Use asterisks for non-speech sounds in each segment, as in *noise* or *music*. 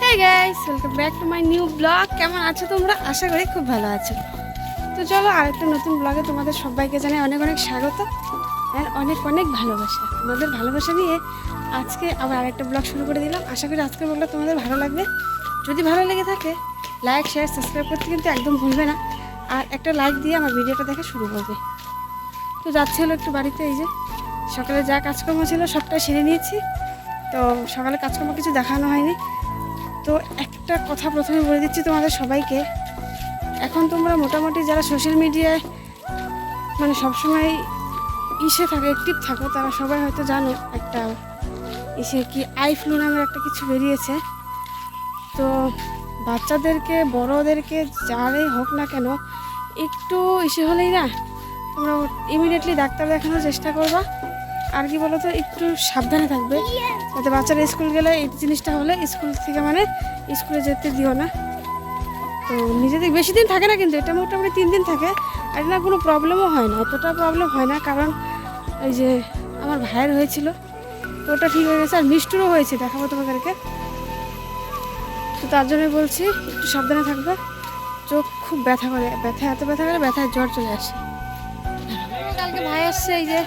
Hey guys welcome back to my new blog কেমন আছো তোমরা? আশা করি খুব ভালো আছো। তো চলো আরেকটা নতুন ব্লগে তোমাদের সবাইকে জানাই অনেক অনেক স্বাগত আর অনেক অনেক ভালোবাসা। তোমাদের ভালোবাসা নিয়ে আজকে আবার আরেকটা ব্লগ শুরু করে দিলাম। আশা করি আজকের ব্লগটা তোমাদের ভালো লাগবে। যদি ভালো লেগে থাকে লাইক শেয়ার সাবস্ক্রাইব করতে কিন্তু একদম ভুলবে না। আর একটা লাইক দিয়ে আমার ভিডিওটা দেখা শুরু করবে। তো যাচ্ছি হলো একটু বাড়িতে, এই যে সকালে যা কাজকর্ম ছিল সবটা সেরে নিয়েছি। তো সকালে কাজকর্ম কিছু দেখানো হয়নি। তো একটা কথা প্রথমে বলে দিচ্ছি তোমাদের সবাইকে। এখন তোমরা মোটামুটি যারা সোশ্যাল মিডিয়ায় মানে সবসময় ইসে থাকো অ্যাক্টিভ থাকো, তারা সবাই হয়তো জানো একটা ইসে কি আই ফ্লু নামের একটা কিছু বেরিয়েছে। তো বাচ্চাদেরকে, বড়দেরকে যারাই হোক না কেন, একটু ইসে হলেই না, তোমরা ইমিডিয়েটলি ডাক্তার দেখানোর চেষ্টা করবা। আর কি বলো তো একটু সাবধানে থাকবে। যাতে বাচ্চারা স্কুল গেলে এই জিনিসটা হলে স্কুল থেকে মানে স্কুলে যেতে দিও না। তো নিজেদের বেশি দিন থাকে না কিন্তু, এটা মোটামুটি তিন দিন থাকে। আর না, কোনো প্রবলেমও হয় না, অতটা প্রবলেম হয় না। কারণ এই যে আমার ভাইয়ের হয়েছিল, তো ওটা ঠিক হয়ে গেছে। আর মিষ্টুরও হয়েছে, দেখাবো তোমাদেরকে। তো তার জন্যই বলছি একটু সাবধানে থাকবে। চোখ খুব ব্যথা করে ব্যথা এত ব্যথা করে ব্যথায় জ্বর চলে আসে। কালকে ভাই আসছে এই যে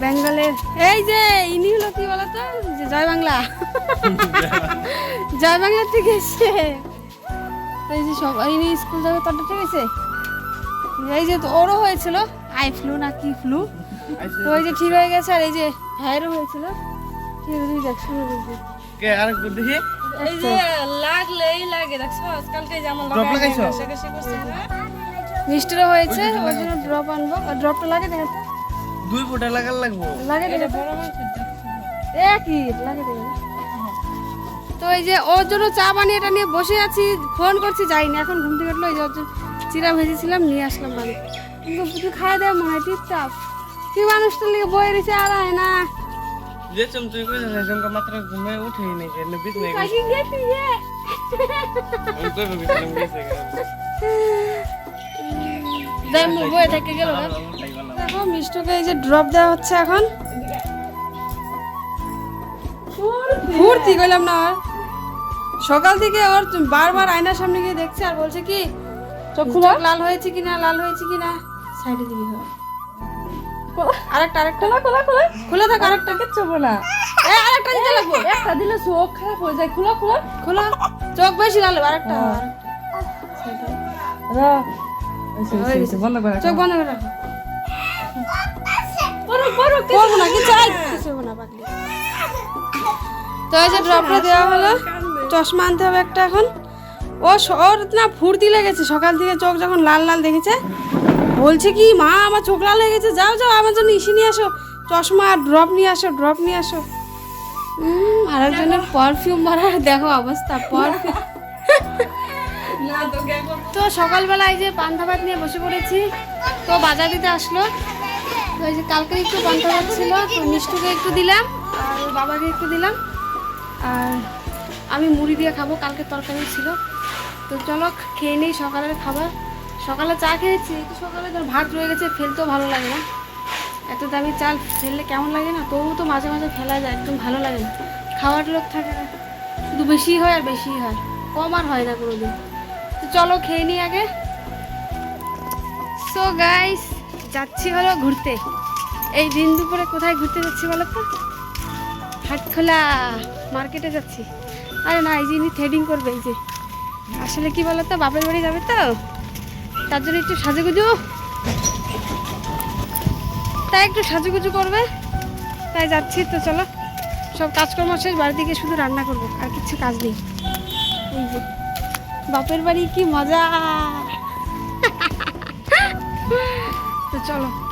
বেঙ্গলের এই যে ইনি হলো কি বলতো? যে জয় বাংলা। *laughs* জয় বাংলা থেকে এসছে। এই যে সব ইনি স্কুল যাবে তারটা ঠিক আছে। এই যে তো ওরও হয়েছিল। আই ফ্লু না কি ফ্লু? তো ওই যে ঠিক হয়ে গেছে আর এই যে ভাইয়েরও হয়েছিল। ঠিক আছে কে আরেকবার দেখি। এই যে লাগলেই লাগে দেখছ? আজকালকে যে আমার Drop লাগাইছো? ঘেসে করছে না মিষ্টিরও হয়েছে ওই জন্য ড্রপ আনব। আর ড্রপটা লাগে দেখে তো দুই ফুটা লাগার লাগবো। লাগে দেখে তো লাগে এই যে ওর জন্য চা বানিয়ে এটা নিয়ে বসে আছি ফোন করছি যাইনি। এখন ঘুম থেকে উঠল এই যে ওর জন্য চিরা ভেজেছিলাম নিয়ে আসলাম বাড়ি। কিন্তু তুই খাই দেয় মনে হয় টিপটাপ কি মানুষটার লিগে বয়ে রয়েছে আর হয় না। যে চমচম করে যাচ্ছে চমকা মাত্র ঘুমে উঠেই নাই কেন বিছনে গেছে কাকি গেছি যে আমি কই বিছনে গেছে দেখ মুখ বয়ে থেকে গেল না? দেখো মিষ্টকে এই যে ড্রপ দেওয়া হচ্ছে এখন। ফুর্তি করলাম না আর। সকাল থেকে ওর বারবার আয়নার সামনে গিয়ে দেখছে আর বলছে কি চোখ খুলে লাল হয়েছে কিনা লাল হয়েছে কিনা। সাইডে দিবি হয়। আরেকটা আরেকটা। না খোলা খোলা। খুলে থাক আরেকটা কিচ্ছু বলা এ আরেকটা দিতে লাগবো। একটা দিলে চোখ খারাপ হয়ে যায়। খোলা খোলা। খোলা। চোখ বেশি লাল হবে, আরেকটা। বন্ধ করে চোখ বন্ধ করে রাখো। করব না কি চাই কিছু হব না পাগলি। তো এই যে ড্রপটা দেওয়া হলো চশমা আনতে হবে একটা এখন। ও ওর না ফুর্তি লেগেছে। সকাল থেকে চোখ যখন লাল লাল দেখেছে বলছে কি, মা, আমার চোখ লাল হয়ে গেছে, যাও যাও, আমার জন্য ইসি নিয়ে আসো, চশমা আর ড্রপ নিয়ে আসো ড্রপ নিয়ে আসো। আর একজনের পারফিউম মারার দেখো অবস্থা পারফিউম তো সকালবেলা এই যে পান্তা ভাত নিয়ে বসে পড়েছি, তো বাজার দিতে আসলো। তো এই যে কালকে একটু পান্তা ভাত ছিল, তো মিষ্টুকে একটু দিলাম, আর ওর বাবাকে একটু দিলাম। আর আমি মুড়ি দিয়ে খাব, কালকে তরকারি ছিল। তো চলো, খেয়ে নিই সকালের খাবার। সকালে চা খেয়েছি সকালে ধর ভাত রয়ে গেছে, ফেলতেও ভালো লাগে না। এত দামি চাল ফেললে কেমন লাগে না? তবু তো মাঝে মাঝে ফেলা যায়, একদম ভালো লাগে না। খাওয়ার লোক থাকে না। শুধু বেশি হয় আর বেশি হয়। কম আর হয় না কোনোদিন। তো চলো খেয়ে নিই আগে। সো গাইস যাচ্ছি হলো ঘুরতে। এই দিন দুপুরে কোথায় ঘুরতে যাচ্ছি বলো তো? হাটখোলা মার্কেটে যাচ্ছি। আরে না, এই যে থ্রেডিং করবে, এই যে। আসলে কি বলো তো, বাপের বাড়ি যাবে তো? তার জন্য একটু সাজুগুজু। তাই একটু সাজুগুজু করবে। তাই যাচ্ছি তো, চলো। সব কাজকর্ম শেষ বাড়ি থেকে শুধু রান্না করব, আর কিছু কাজ নেই। এই যে, বাপের বাড়ি কি মজা! *laughs* তো চলো।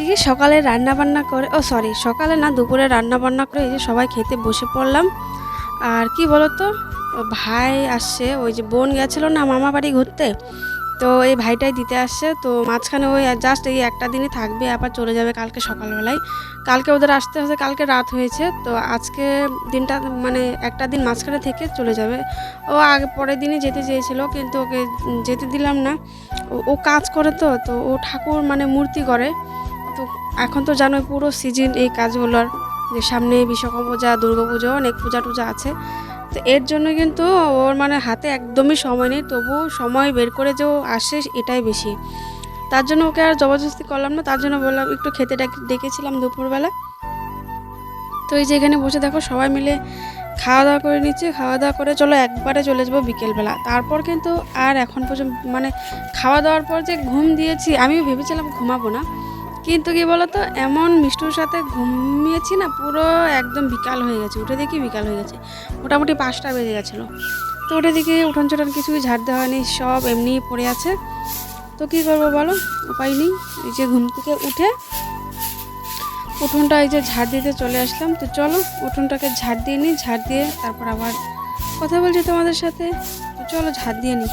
এদিকে সকালে রান্না বান্না করে, ও সরি সকালে না, দুপুরে রান্না বান্না করে এই যে সবাই খেতে বসে পড়লাম। আর কি বলতো ভাই আসছে, ওই যে বোন গেছিল না মামা বাড়ি ঘুরতে, তো এই ভাইটাই দিতে আসছে, তো মাঝখানে ওই জাস্ট এই একটা দিনই থাকবে, আবার চলে যাবে কালকে সকালবেলায়। কালকে ওদের আসতে আসতে কালকে রাত হয়েছে, তো আজকে দিনটা মানে একটা দিন মাঝখানে থেকে চলে যাবে। ও আগে পরের দিনই যেতে চেয়েছিল, কিন্তু ওকে যেতে দিলাম না। ও- কাজ করে তো তো ও ঠাকুর মানে মূর্তি করে। এখন তো জানোই পুরো সিজন এই কাজগুলোর, যে সামনে বিশ্বকর্মা পূজা দুর্গা পুজো অনেক পূজা টুজা আছে। তো এর জন্য কিন্তু ওর মানে হাতে একদমই সময় নেই, তবু সময় বের করে যে ও আসে এটাই বেশি। তার জন্য ওকে আর জবরদস্তি করলাম না, তার জন্য বললাম, একটু খেতে ডাক- ডেকেছিলাম দুপুরবেলা। তো এই যে এখানে বসে দেখো সবাই মিলে খাওয়া দাওয়া করে নিচ্ছে খাওয়া দাওয়া করে চলো একবারে চলে যাব বিকেলবেলা। তারপর কিন্তু আর এখন পর্যন্ত মানে খাওয়া দাওয়ার পর যে ঘুম দিয়েছি, আমিও ভেবেছিলাম ঘুমাবো না। কিন্তু কি বলতো, এমন মিষ্টুর সাথে ঘুমিয়েছি না, পুরো একদম বিকাল হয়ে গেছে। উঠে দেখি বিকাল হয়ে গেছে। মোটামুটি পাঁচটা বেজে গেছিল। তো উঠে দেখি উঠোন চুটন কিছুই ঝাড় দেওয়া হয়নি সব এমনি পড়ে আছে। তো কী করব বলো? উপায় নেই। এই যে ঘুম থেকে উঠে উঠোনটা এই যে ঝাড় দিতে চলে আসলাম। তো চলো উঠোনটাকে ঝাড় দিয়ে নিই, ঝাড় দিয়ে তারপর আবার কথা বলছি তোমাদের সাথে। তো চলো ঝাড় দিয়ে নিই।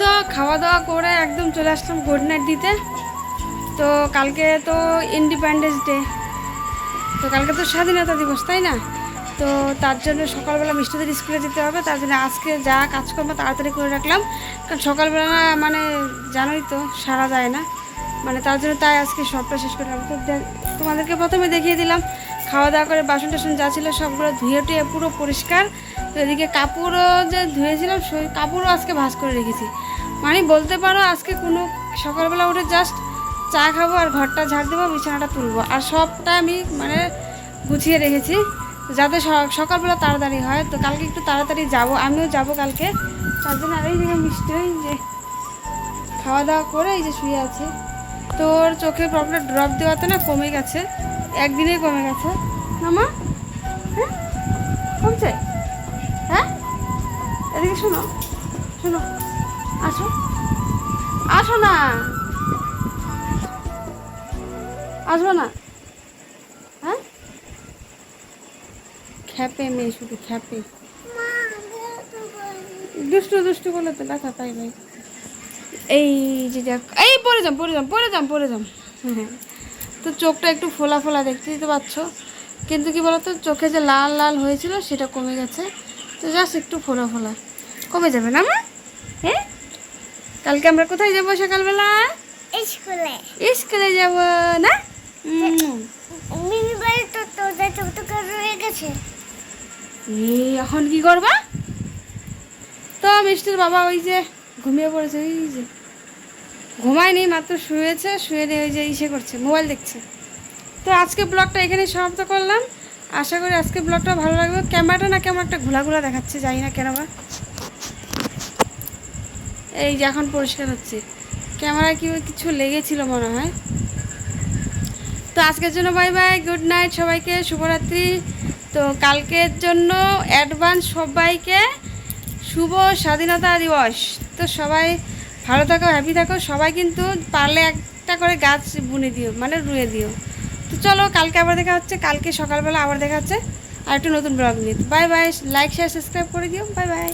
সো খাওয়া দাওয়া করে একদম চলে আসলাম গুড নাইট দিতে। তো কালকে তো ইন্ডিপেন্ডেন্স ডে তো কালকে তো স্বাধীনতা দিবস, তাই না? তো তার জন্য সকালবেলা মিষ্টিদের স্কুলে যেতে হবে, তার জন্য আজকে যা কাজকর্ম তাড়াতাড়ি করে রাখলাম। কারণ সকালবেলা মানে জানোই তো, সারা যায় না। মানে তার জন্য তাই আজকে সবটা শেষ করে রাখলাম। তো তোমাদেরকে প্রথমে দেখিয়ে দিলাম খাওয়া দাওয়া করে বাসন টাসন যা ছিল সবগুলো ধুয়ে টুয়ে পুরো পরিষ্কার। তো এদিকে কাপড়ও যে ধুয়েছিলাম, সেই কাপড়ও আজকে ভাঁজ করে রেখেছি। মানে বলতে পারো আজকে কোনো সকালবেলা উঠে জাস্ট চা খাব আর ঘরটা ঝাড় দেবো, বিছানাটা তুলবো। আর সবটা আমি মানে গুছিয়ে রেখেছি যাতে সকালবেলা তাড়াতাড়ি হয়। তো কালকে একটু তাড়াতাড়ি যাব, আমিও যাব কালকে। তার জন্য আর এই যে মিষ্টি ওই যে খাওয়া দাওয়া করে এই যে শুয়ে আছে। তোর চোখের প্রবলেম ড্রপ দেওয়াতে না কমে গেছে। একদিনেই কমে গেছে। না মা? হ্যাঁ? কমছে? হ্যাঁ? এদিকে শোনো শোনো। আসো। আসো না। আসব না। হ্যাঁ? খ্যাপে মেয়ে শুধু খ্যাপে। দুষ্টু দুষ্টু বলে তো ব্যথা পাই ভাই। এই যে দেখ, এই পরে যাম পরে যাম পরে যাম পরে যাম। হ্যাঁ। তো চোখটা একটু ফোলা ফোলা দেখতে দিতে পারছ। কিন্তু কি বলতো, চোখে যে লাল লাল হয়েছিল, সেটা কমে গেছে। তো জাস্ট একটু ফোলা ফোলা। কমে যাবে না মা? হ্যাঁ? কালকে আমরা কোথায় যাব সকালবেলা? স্কুলে। স্কুলে যাব না? উম। মিনি বাড়ি তো তোদের ছোট রয়ে গেছে। এই এখন কি করবা? তো মিষ্টির বাবা ওই যে ঘুমিয়ে পড়েছে ওই যে। ঘুমায়নি মাত্র শুয়েছে শুয়ে নিয়ে ওই যে ইসে করছে মোবাইল দেখছে। তো আজকে ব্লগটা এখানে সমাপ্ত করলাম। আশা করি আজকে ব্লগটা ভালো লাগবে। ক্যামেরাটা না কেমন একটা ঘোলা ঘোলা দেখাচ্ছে জানি না কেন বা। এই যে এখন পরিষ্কার হচ্ছে। ক্যামেরায় কি কিছু লেগেছিল মনে হয়? তো আজকের জন্য বাই বাই গুড নাইট সবাইকে, শুভরাত্রি। তো কালকের জন্য অ্যাডভান্স সবাইকে শুভ স্বাধীনতা দিবস। তো সবাই ভালো থাকো হ্যাপি থাকো। সবাই কিন্তু পারলে একটা করে গাছ বুনে দিও মানে রুয়ে দিও। তো চলো কালকে আবার দেখা হচ্ছে, কালকে সকালবেলা আবার দেখা হচ্ছে। আর একটা নতুন ব্লগ নিয়ে। Bye bye like share subscribe করে দিও। Bye bye